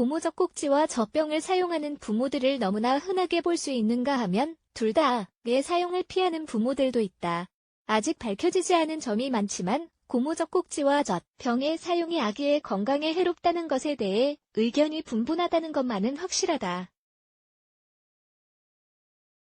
고무적 꼭지와 젖병을 사용하는 부모들을 너무나 흔하게 볼 수 있는가 하면 둘 다의 사용을 피하는 부모들도 있다. 아직 밝혀지지 않은 점이 많지만 고무적 꼭지와 젖병의 사용이 아기의 건강에 해롭다는 것에 대해 의견이 분분하다는 것만은 확실하다.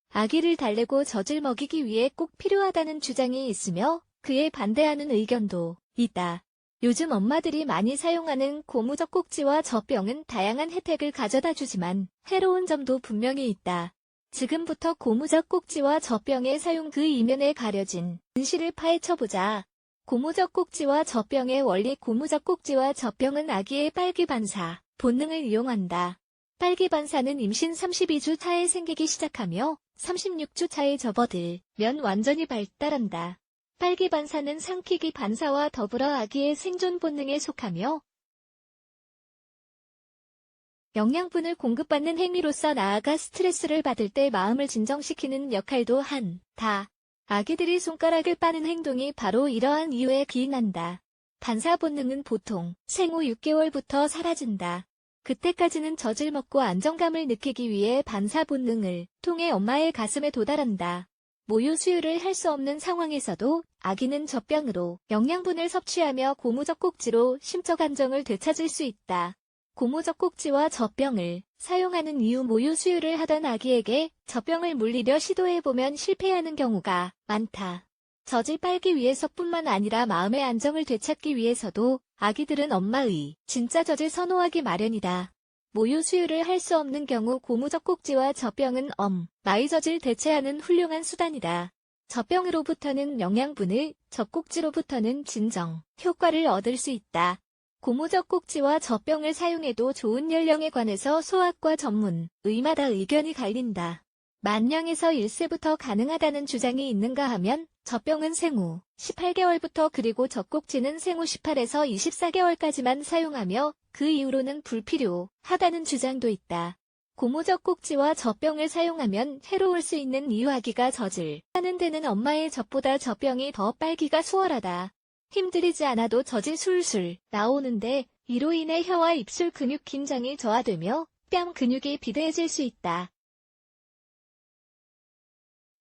아기를 달래고 젖을 먹이기 위해 꼭 필요하다는 주장이 있으며 그에 반대하는 의견도 있다. 요즘 엄마들이 많이 사용하는 고무적 꼭지와 젖병은 다양한 혜택을 가져다 주지만 해로운 점도 분명히 있다. 지금부터 고무적 꼭지와 젖병의 사용 그 이면에 가려진 진실을 파헤쳐보자. 고무적 꼭지와 젖병의 원리 고무적 꼭지와 젖병은 아기의 빨기 반사, 본능을 이용한다. 빨기 반사는 임신 32주 차에 생기기 시작하며 36주 차에 접어들면 완전히 발달한다. 빨기 반사는 삼키기 반사와 더불어 아기의 생존 본능에 속하며 영양분을 공급받는 행위로서 나아가 스트레스를 받을 때 마음을 진정시키는 역할도 한다. 아기들이 손가락을 빠는 행동이 바로 이러한 이유에 기인한다. 반사 본능은 보통 생후 6개월부터 사라진다. 그때까지는 젖을 먹고 안정감을 느끼기 위해 반사 본능을 통해 엄마의 가슴에 도달한다. 모유 수유를 할 수 없는 상황에서도 아기는 젖병으로 영양분을 섭취하며 고무적 꼭지로 심적 안정을 되찾을 수 있다. 고무적 꼭지와 젖병을 사용하는 이후 모유 수유를 하던 아기에게 젖병을 물리려 시도해보면 실패하는 경우가 많다. 젖을 빨기 위해서뿐만 아니라 마음의 안정을 되찾기 위해서도 아기들은 엄마의 진짜 젖을 선호하기 마련이다. 모유 수유를 할 수 없는 경우 고무적 꼭지와 젖병은 엄, 마의 젖을 대체하는 훌륭한 수단이다. 젖병으로부터는 영양분을, 젖꼭지로부터는 진정, 효과를 얻을 수 있다. 고무적 꼭지와 젖병을 사용해도 좋은 연령에 관해서 소아과 전문, 의마다 의견이 갈린다. 만령에서 1세부터 가능하다는 주장이 있는가 하면 젖병은 생후 18개월부터 그리고 젖꼭지는 생후 18에서 24개월까지만 사용하며 그 이후로는 불필요하다는 주장도 있다. 고무적 꼭지와 젖병을 사용하면 해로울 수 있는 이유 아기가 젖을 하는 데는 엄마의 젖보다 젖병이 더 빨기가 수월하다. 힘들이지 않아도 젖이 술술 나오는데 이로 인해 혀와 입술 근육 긴장이 저하되며 뺨 근육이 비대해질 수 있다.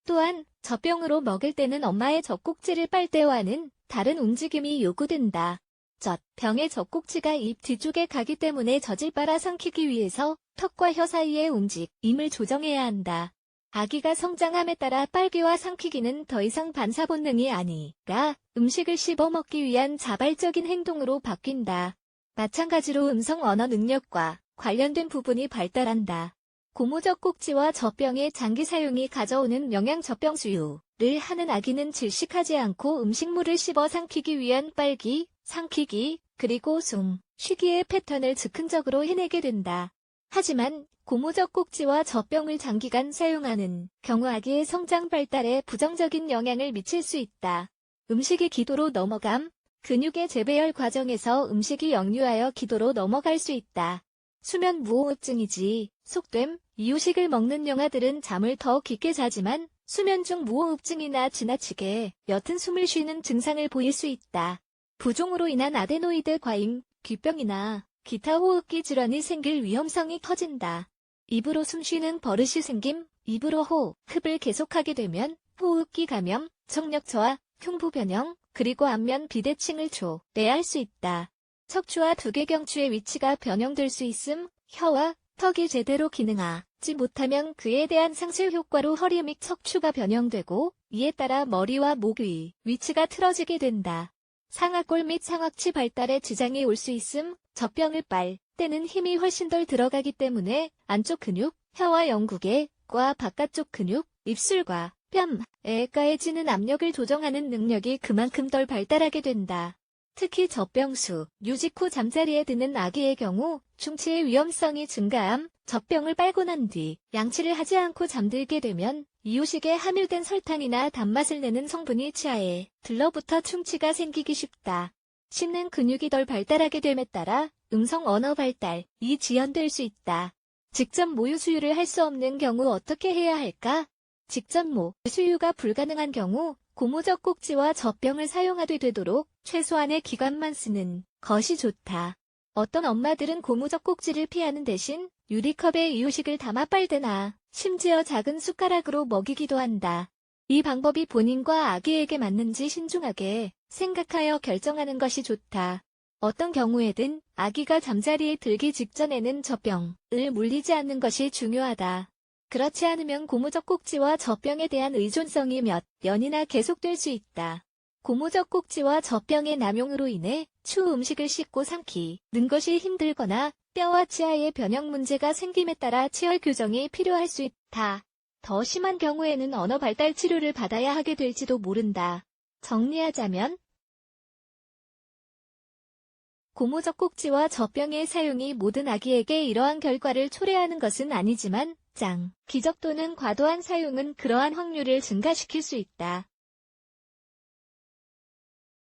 또한 젖병으로 먹을 때는 엄마의 젖꼭지를 빨 때와는 다른 움직임이 요구된다. 젖, 병의 젖꼭지가 입 뒤쪽에 가기 때문에 젖을 빨아 삼키기 위해서 턱과 혀 사이의 움직임을 조정해야 한다. 아기가 성장함에 따라 빨기와 삼키기는 더 이상 반사 본능이 아니라 음식을 씹어 먹기 위한 자발적인 행동으로 바뀐다. 마찬가지로 음성 언어 능력과 관련된 부분이 발달한다. 고무적 꼭지와 젖병의 장기 사용이 가져오는 영양 젖병 수유를 하는 아기는 질식하지 않고 음식물을 씹어 삼키기 위한 빨기, 삼키기, 그리고 숨, 쉬기의 패턴을 즉흥적으로 해내게 된다. 하지만 고무적 꼭지와 젖병을 장기간 사용하는 경우 아기의 성장 발달에 부정적인 영향을 미칠 수 있다. 음식이 기도로 넘어감, 근육의 재배열 과정에서 음식이 역류하여 기도로 넘어갈 수 있다. 수면 무호흡증이지, 속됨, 이유식을 먹는 영아들은 잠을 더 깊게 자지만 수면 중 무호흡증이나 지나치게 옅은 숨을 쉬는 증상을 보일 수 있다. 부종으로 인한 아데노이드 과잉, 귀병이나 기타 호흡기 질환이 생길 위험성이 커진다. 입으로 숨쉬는 버릇이 생김, 입으로 호흡을 계속하게 되면 호흡기 감염, 청력 저하, 흉부 변형, 그리고 안면 비대칭을 초래할 수 있다. 척추와 두개경추의 위치가 변형될 수 있음, 혀와 턱이 제대로 기능하지 못하면 그에 대한 상실 효과로 허리 및 척추가 변형되고 이에 따라 머리와 목의 위치가 틀어지게 된다. 상악골 및 상악치 발달에 지장이 올 수 있음, 젖병을 빨 때는 힘이 훨씬 덜 들어가기 때문에 안쪽 근육, 혀와 영국의,과 바깥쪽 근육, 입술과 뺨에 가해지는 압력을 조정하는 능력이 그만큼 덜 발달하게 된다. 특히 젖병수, 유직 후 잠자리에 드는 아기의 경우 충치의 위험성이 증가함, 젖병을 빨고 난 뒤 양치를 하지 않고 잠들게 되면 이유식에 함유된 설탕이나 단맛을 내는 성분이 치아에 들러붙어 충치가 생기기 쉽다. 씹는 근육이 덜 발달하게 됨에 따라 음성 언어 발달이 지연될 수 있다. 직접 모유 수유를 할 수 없는 경우 어떻게 해야 할까? 직접 모 수유가 불가능한 경우 고무적 꼭지와 젖병을 사용하되 되도록 최소한의 기간만 쓰는 것이 좋다. 어떤 엄마들은 고무 젖꼭지를 피하는 대신 유리컵에 이유식을 담아 빨대나 심지어 작은 숟가락으로 먹이기도 한다. 이 방법이 본인과 아기에게 맞는지 신중하게 생각하여 결정하는 것이 좋다. 어떤 경우에든 아기가 잠자리에 들기 직전에는 젖병을 물리지 않는 것이 중요하다. 그렇지 않으면 고무젖꼭지와 젖병에 대한 의존성이 몇 년이나 계속될 수 있다. 고무젖꼭지와 젖병의 남용으로 인해 추후 음식을 씻고 삼키는 것이 힘들거나 뼈와 치아에 변형 문제가 생김에 따라 치열 교정이 필요할 수 있다. 더 심한 경우에는 언어 발달 치료를 받아야 하게 될지도 모른다. 정리하자면 고무젖꼭지와 젖병의 사용이 모든 아기에게 이러한 결과를 초래하는 것은 아니지만 장, 기적 또는 과도한 사용은 그러한 확률을 증가시킬 수 있다.